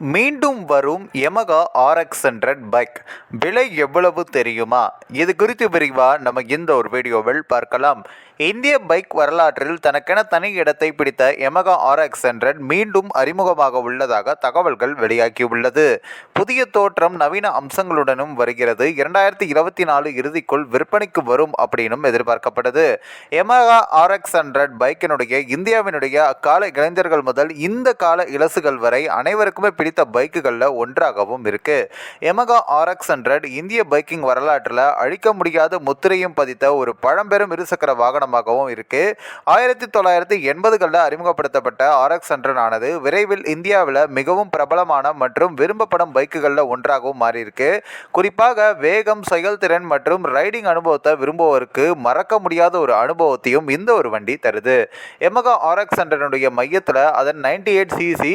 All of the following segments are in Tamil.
மீண்டும் வரும் எமகா ஆர்எக்ஸ் ஹண்ட்ரட் பைக் விலை எவ்வளவு தெரியுமா? இது குறித்து விரிவாக நம்ம இந்த ஒரு வீடியோவில் பார்க்கலாம். இந்திய பைக் வரலாற்றில் தனக்கென தனி இடத்தை பிடித்த எமகா ஆர்எக்ஸ் ஹண்ட்ரட் மீண்டும் அறிமுகமாக உள்ளதாக தகவல்கள் வெளியாகியுள்ளது. புதிய தோற்றம் நவீன அம்சங்களுடனும் வருகிறது. இரண்டாயிரத்தி இருபத்தி நாலு இறுதிக்குள் விற்பனைக்கு வரும் அப்படின்னும் எதிர்பார்க்கப்படுது எமகா ஆர்எக்ஸ் ஹண்ட்ரட் பைக்கினுடைய இந்தியாவினுடைய அக்கால இளைஞர்கள் முதல் இந்த கால இலசுகள் வரை அனைவருக்குமே பிடித்த பைக்குகளில் ஒன்றாகவும் இருக்கு. எமகா ஆர்எக்ஸ் ஹண்ட்ரட் இந்திய பைக்கிங் வரலாற்றில் அழிக்க முடியாத முத்திரையும் பதித்த ஒரு பழம்பெரும் இருசக்கர வாகனம் வாகனமாகவும் இருக்கு. ஆயிரத்தி தொள்ளாயிரத்தி எண்பதுகளில் அறிமுகப்படுத்தப்பட்ட ஆர்எக்ஸ் ஹண்ட்ரட் ஆனது விரைவில் இந்தியாவில் மிகவும் பிரபலமான மற்றும் விரும்பப்படும் பைக்குகளில் ஒன்றாகவும் மாறியிருக்கு. குறிப்பாக வேகம் செயல்திறன் மற்றும் ரைடிங் அனுபவத்தை விரும்புவோருக்கு மறக்க முடியாத ஒரு அனுபவத்தையும் இந்த ஒரு வண்டி தருது. எமகா ஆர்எக்ஸ் ஹண்ட்ரனுடைய மையத்தில் அதன் ninety eight CC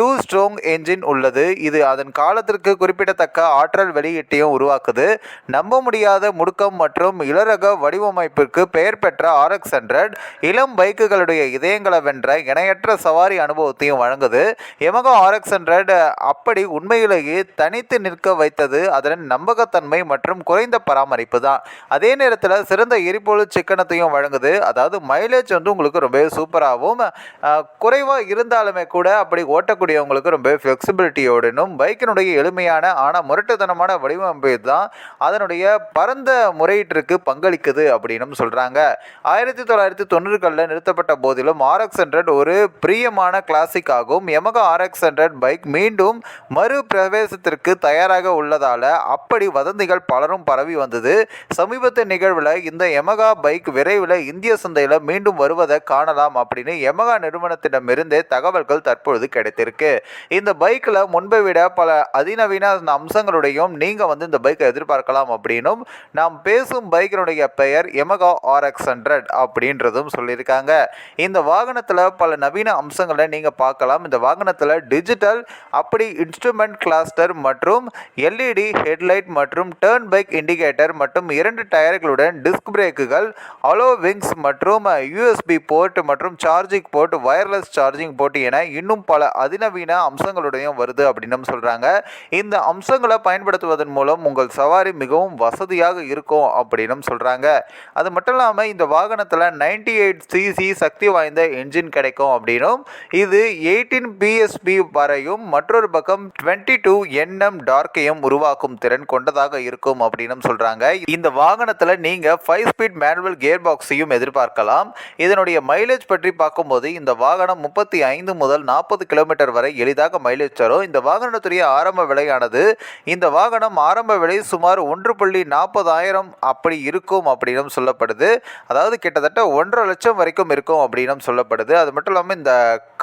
two stroke engine உள்ளது. இது அதன் காலத்திற்கு குறிப்பிடத்தக்க ஆற்றல் வெளியீட்டையும் உருவாக்குது. நம்ப முடியாத முடுக்கம் மற்றும் இளரக வடிவமைப்பிற்கு பெயர் பெற்ற ஆர்எக்ஸ் ஹண்ட்ரட் இளம் பைக்குகளுடைய இதயங்களை வென்ற இணையற்ற சவாரி அனுபவத்தையும் வழங்குது. எமகா ஆர்எக்ஸ் ஹண்ட்ரட் அப்படி உண்மையிலேயே தனித்து நிற்க வைத்தது அதன் நம்பகத்தன்மை மற்றும் குறைந்த பராமரிப்பு தான். அதே நேரத்தில் சிறந்த எரிபொருள் சிக்கனத்தையும் வழங்குது. அதாவது மைலேஜ் வந்து உங்களுக்கு ரொம்பவே சூப்பராகவும் குறைவாக இருந்தாலுமே கூட அப்படி இருக்கக்கூடியவங்களுக்கு ரொம்ப ஃப்ளெக்சிபிலிட்டியோடனும் பைக்கினுடைய எளிமையான ஆனால் முரட்டுத்தனமான வடிவமைப்பு தான் அதனுடைய பரந்த முறையீட்டிற்கு பங்களிக்குது அப்படின்னு சொல்கிறாங்க ஆயிரத்தி தொள்ளாயிரத்தி தொண்ணூறுகளில் நிறுத்தப்பட்ட போதிலும் ஆர்எக்ஸ் ஹண்ட்ரட் ஒரு பிரியமான கிளாசிக் ஆகும். எமகா ஆர்எக்ஸ் ஹண்ட்ரட் பைக் மீண்டும் மறு பிரவேசத்திற்கு தயாராக உள்ளதால் அப்படி வதந்திகள் பலரும் பரவி வந்தது. சமீபத்து நிகழ்வில் இந்த எமகா பைக் விரைவில் இந்திய சந்தையில் மீண்டும் வருவதை காணலாம் அப்படின்னு எமகா நிறுவனத்திடமிருந்தே தகவல்கள் தற்பொழுது கிடைத்திருக்கு. இந்த பைக்கில் முன்பை விட பல அதிநவீன அம்சங்களுடையும் நீங்கள் வந்து இந்த பைக்கை எதிர்பார்க்கலாம் அப்படின்னும் நாம் பேசும் பைக்கினுடைய பெயர் எமகா ஆர்எக்ஸ் ஹண்ட்ரட் அப்படின்றதும் சொல்லியிருக்காங்க. இந்த வாகனத்தில் பல நவீன அம்சங்களை நீங்கள் பார்க்கலாம். இந்த வாகனத்தில் டிஜிட்டல் அப்படி இன்ஸ்ட்ருமெண்ட் கிளாஸ்டர் மற்றும் எல்இடி ஹெட்லைட் மற்றும் டேர்ன் பைக் இண்டிகேட்டர் மற்றும் இரண்டு டயர்களுடன் டிஸ்க் பிரேக்குகள் அலோ விங்ஸ் மற்றும் யூஎஸ்பி போர்ட் மற்றும் charging port wireless charging port என இன்னும் பல அதிநவீன அம்சங்களுடையும் வருது அப்படின்னு சொல்கிறாங்க இந்த அம்சங்களை பயன்படுத்துவதன் மூலம் உங்கள் சவாரி மிகவும் வசதியாக இருக்கும் அப்படின்னு சொல்கிறாங்க அது மட்டும் இல்லாமல் இந்த வாகனத்தில் நைன்டி எயிட் சிசி சக்தி வாய்ந்த என்ஜின் கிடைக்கும் அப்படின்னும் இது எயிட்டீன் பிஎஸ்பி வரையும் மற்றொரு பக்கம் டுவெண்ட்டி டூ என்எம் டார்க்கையும் உருவாக்கும் திறன் கொண்டதாக இருக்கும் அப்படின்னு சொல்கிறாங்க இந்த வாகனத்தில் நீங்கள் ஃபைவ் ஸ்பீட் மேனுவல் கியர் பாக்ஸையும் எதிர்பார்க்கலாம். இதனுடைய மைலேஜ் பற்றி பார்க்கும்போது இந்த வாகனம் முப்பத்தி ஐந்து முதல் நாற்பது கிலோமீட்டர் வரை எளிதாக மைலேஜ் தரும் இந்த வாகனத்துடைய ஆரம்ப விலையானது இந்த வாகனம் ஆரம்ப விலை சுமார் ஒன்று புள்ளி நாற்பதாயிரம் அப்படி இருக்கும் அப்படின்னு சொல்லப்படுது. அதாவது கிட்டத்தட்ட ஒன்றரை லட்சம் வரைக்கும் இருக்கும் அப்படின்னு சொல்லப்படுது. அது மட்டும் இல்லாமல் இந்த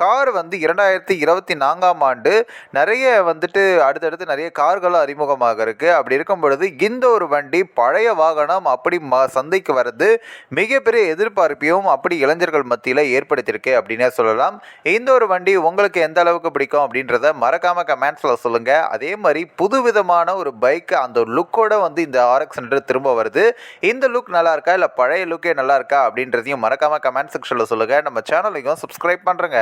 கார் வந்து இரண்டாயிரத்தி இருபத்தி நான்காம் ஆண்டு நிறைய வந்துட்டு அடுத்தடுத்து நிறைய கார்களும் அறிமுகமாக இருக்குது அப்படி இருக்கும் பொழுது இந்த ஒரு வண்டி பழைய வாகனம் அப்படி ம சந்தைக்கு வர்றது மிகப்பெரிய எதிர்பார்ப்பையும் அப்படி இளைஞர்கள் மத்தியில் ஏற்படுத்தியிருக்கு அப்படின்னே சொல்லலாம். இந்த ஒரு வண்டி உங்களுக்கு எந்த அளவு அளவுக்கு பிடிக்கும் அப்படின்றத மறக்காம கமெண்ட்ஸில் சொல்லுங்கள் அதே மாதிரி புதுவிதமான ஒரு பைக் அந்த லுக்கோட வந்து இந்த ஆர்எக்ஸ் ஹண்ட்ரட் திரும்ப வருது. இந்த லுக் நல்லா இருக்கா? இல்லை பழைய லுக்கே நல்லா இருக்கா? அப்படின்றதையும் மறக்காமல் கமெண்ட் செக்ஷனில் சொல்லுங்கள் நம்ம சேனலையும் சப்ஸ்கிரைப் பண்ணுறேங்க